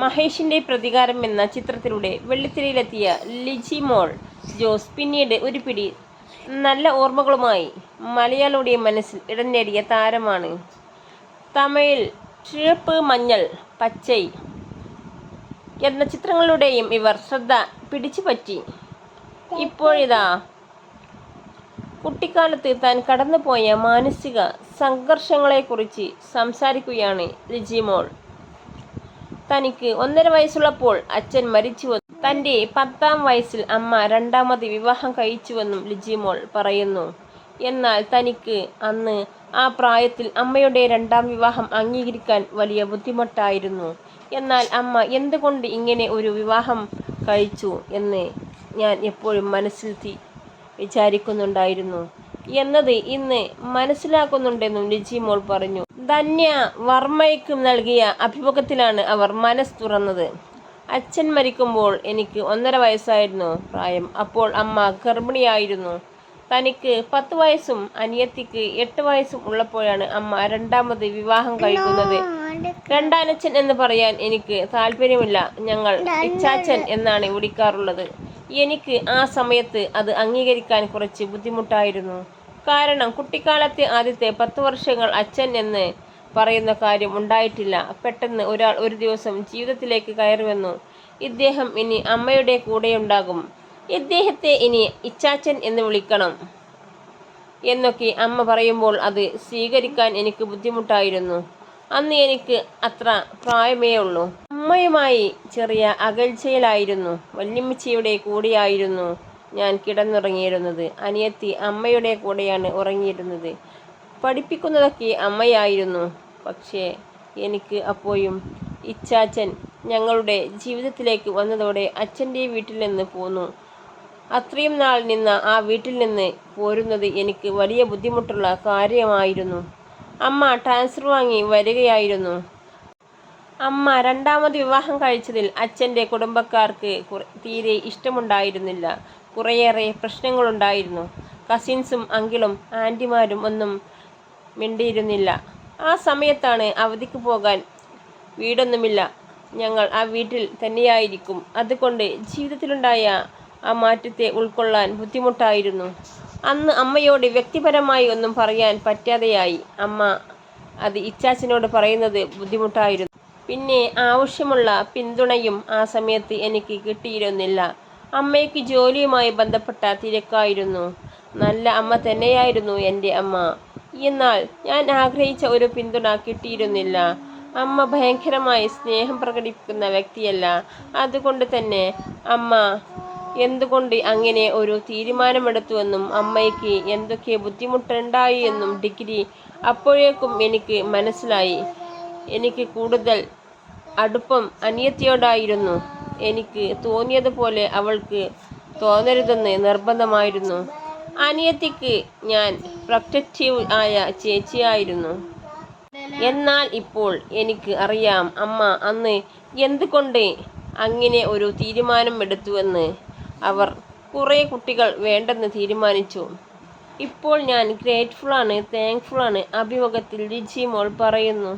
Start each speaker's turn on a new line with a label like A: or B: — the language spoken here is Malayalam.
A: മഹേഷിന്റെ പ്രതികാരം എന്ന ചിത്രത്തിലൂടെ വെള്ളിത്തിരയിലെത്തിയ ലിജി മോൾ ജോസ് പിന്നീട് ഒരു പിടി നല്ല ഓർമ്മകളുമായി മലയാളിയുടെ മനസ്സിൽ ഇടം നേടിയ താരമാണ്. തമിഴിൽ ചുവപ്പ് മഞ്ഞൾ പച്ചൈ എന്ന ചിത്രങ്ങളുടെയും ഇവർ ശ്രദ്ധ പിടിച്ചുപറ്റി. ഇപ്പോഴിതാ കുട്ടിക്കാലത്ത് താൻ കടന്നുപോയ മാനസിക സംഘർഷങ്ങളെക്കുറിച്ച് സംസാരിക്കുകയാണ് ലിജിമോൾ തനിക്ക് ഒന്നര വയസ്സുള്ളപ്പോൾ അച്ഛൻ മരിച്ചുവെന്നും തന്റെ പത്താം വയസ്സിൽ അമ്മ രണ്ടാമത് വിവാഹം കഴിച്ചുവെന്നും ലിജിമോൾ പറയുന്നു. എന്നാൽ തനിക്ക് അന്ന് ആ പ്രായത്തിൽ അമ്മയുടെ രണ്ടാം വിവാഹം അംഗീകരിക്കാൻ വലിയ ബുദ്ധിമുട്ടായിരുന്നു. എന്നാൽ അമ്മ എന്തുകൊണ്ട് ഇങ്ങനെ ഒരു വിവാഹം കഴിച്ചു എന്ന് ഞാൻ എപ്പോഴും മനസ്സിൽ വിചാരിക്കുന്നുണ്ടായിരുന്നു. എന്നത് ഇന്ന് മനസ്സിലാക്കുന്നുണ്ടെന്നും ലിജിമോൾ പറഞ്ഞു. ധന്യ വർമ്മയ്ക്കും നൽകിയ അഭിമുഖത്തിലാണ് അവർ മനസ് തുറന്നത്. അച്ഛൻ മരിക്കുമ്പോൾ എനിക്ക് ഒന്നര വയസ്സായിരുന്നു. പ്രായം അപ്പോൾ അമ്മ ഗർഭിണിയായിരുന്നു. തനിക്ക് പത്ത് വയസ്സും അനിയത്തിക്ക് എട്ട് വയസ്സും ഉള്ളപ്പോഴാണ് അമ്മ രണ്ടാമത് വിവാഹം കഴിക്കുന്നത്. രണ്ടാനച്ഛൻ എന്ന് പറയാൻ എനിക്ക് താല്പര്യമില്ല. ഞങ്ങൾ ഇച്ചാച്ചൻ എന്നാണ് വിളിക്കാറുള്ളത്. എനിക്ക് ആ സമയത്ത് അത് അംഗീകരിക്കാൻ കുറച്ച് ബുദ്ധിമുട്ടായിരുന്നു. കാരണം കുട്ടിക്കാലത്തെ ആദ്യത്തെ പത്ത് വർഷങ്ങൾ അച്ഛൻ എന്ന് പറയുന്ന കാര്യം ഉണ്ടായിട്ടില്ല. പെട്ടെന്ന് ഒരാൾ ഒരു ദിവസം ജീവിതത്തിലേക്ക് കയറി വന്നു ഇദ്ദേഹം ഇനി അമ്മയുടെ കൂടെയുണ്ടാകും. ഇദ്ദേഹത്തെ ഇനി ഇച്ചാച്ചൻ എന്ന് വിളിക്കണം എന്നൊക്കെ അമ്മ പറയുമ്പോൾ അത് സ്വീകരിക്കാൻ എനിക്ക് ബുദ്ധിമുട്ടായിരുന്നു. അന്ന് എനിക്ക് അത്ര പ്രായമേ ഉള്ളൂ. അമ്മയുമായി ചെറിയ അകൽച്ചയിലായിരുന്നു. വല്യമ്മച്ചിയുടെ കൂടെയായിരുന്നു. ഞാൻ കിടന്നുറങ്ങിയിരുന്നത്. അനിയത്തി അമ്മയുടെ കൂടെയാണ് ഉറങ്ങിയിരുന്നത്. പഠിപ്പിക്കുന്നതൊക്കെ അമ്മയായിരുന്നു. പക്ഷേ എനിക്ക് അപ്പോഴും ഇച്ചാച്ചൻ ഞങ്ങളുടെ ജീവിതത്തിലേക്ക് വന്നതോടെ അച്ഛന്റെ വീട്ടിൽ നിന്ന് പോന്നു. അത്രയും നാൾ നിന്ന ആ വീട്ടിൽ നിന്ന് പോരുന്നത് എനിക്ക് വലിയ ബുദ്ധിമുട്ടുള്ള കാര്യമായിരുന്നു. അമ്മ ട്രാൻസ്ഫർ വാങ്ങി വരികയായിരുന്നു. അമ്മ രണ്ടാമത് വിവാഹം കഴിച്ചതിൽ അച്ഛന്റെ കുടുംബക്കാർക്ക് തീരെ ഇഷ്ടമുണ്ടായിരുന്നില്ല. കുറേയേറെ പ്രശ്നങ്ങളുണ്ടായിരുന്നു. കസിൻസും അങ്കിളും ആന്റിമാരും ഒന്നും മിണ്ടിയിരുന്നില്ല. ആ സമയത്താണ് അവധിക്ക് പോകാൻ വീടൊന്നുമില്ല. ഞങ്ങൾ ആ വീട്ടിൽ തന്നെയായിരിക്കും. അതുകൊണ്ട് ജീവിതത്തിലുണ്ടായ ആ മാറ്റത്തെ ഉൾക്കൊള്ളാൻ ബുദ്ധിമുട്ടായിരുന്നു. അന്ന് അമ്മയോട് വ്യക്തിപരമായി ഒന്നും പറയാൻ പറ്റാതെയായി. അമ്മ അത് ഇച്ചാച്ചനോട് പറയുന്നത് ബുദ്ധിമുട്ടായിരുന്നു. പിന്നെ ആവശ്യമുള്ള പിന്തുണയും ആ സമയത്ത് എനിക്ക് കിട്ടിയിരുന്നില്ല. അമ്മയ്ക്ക് ജോലിയുമായി ബന്ധപ്പെട്ട തിരക്കായിരുന്നു. നല്ല അമ്മ തന്നെയായിരുന്നു എന്റെ അമ്മ. എന്നാൽ ഞാൻ ആഗ്രഹിച്ച ഒരു പിന്തുണ കിട്ടിയിരുന്നില്ല. അമ്മ ഭയങ്കരമായി സ്നേഹം പ്രകടിപ്പിക്കുന്ന വ്യക്തിയല്ല. അതുകൊണ്ട് തന്നെ അമ്മ എന്തുകൊണ്ട് അങ്ങനെ ഒരു തീരുമാനമെടുത്തുവെന്നും അമ്മയ്ക്ക് എന്തൊക്കെ ബുദ്ധിമുട്ടുണ്ടായി എന്നും ഡിഗ്രി അപ്പോഴേക്കും എനിക്ക് മനസ്സിലായി. എനിക്ക് കൂടുതൽ അടുപ്പം അനിയത്തിയോടായിരുന്നു. എനിക്ക് തോന്നിയതുപോലെ അവൾക്ക് തോന്നരുതെന്ന് നിർബന്ധമായിരുന്നു. അനിയത്തിക്ക് ഞാൻ പ്രൊട്ടക്റ്റീവ് ആയ ചേച്ചിയായിരുന്നു. എന്നാൽ ഇപ്പോൾ എനിക്ക് അറിയാം അമ്മ അന്ന് എന്തുകൊണ്ട് അങ്ങനെ ഒരു തീരുമാനം എടുത്തുവെന്ന് അവർ കുറേ കുട്ടികൾ വേണ്ടെന്ന് തീരുമാനിച്ചു. ഇപ്പോൾ ഞാൻ ഗ്രേറ്റ്ഫുൾ ഗ്രേറ്റ്ഫുള്ളാണ് താങ്ക്ഫുള്ളാണ് അഭിമുഖത്തിൽ ലിജി മോൾ പറയുന്നു.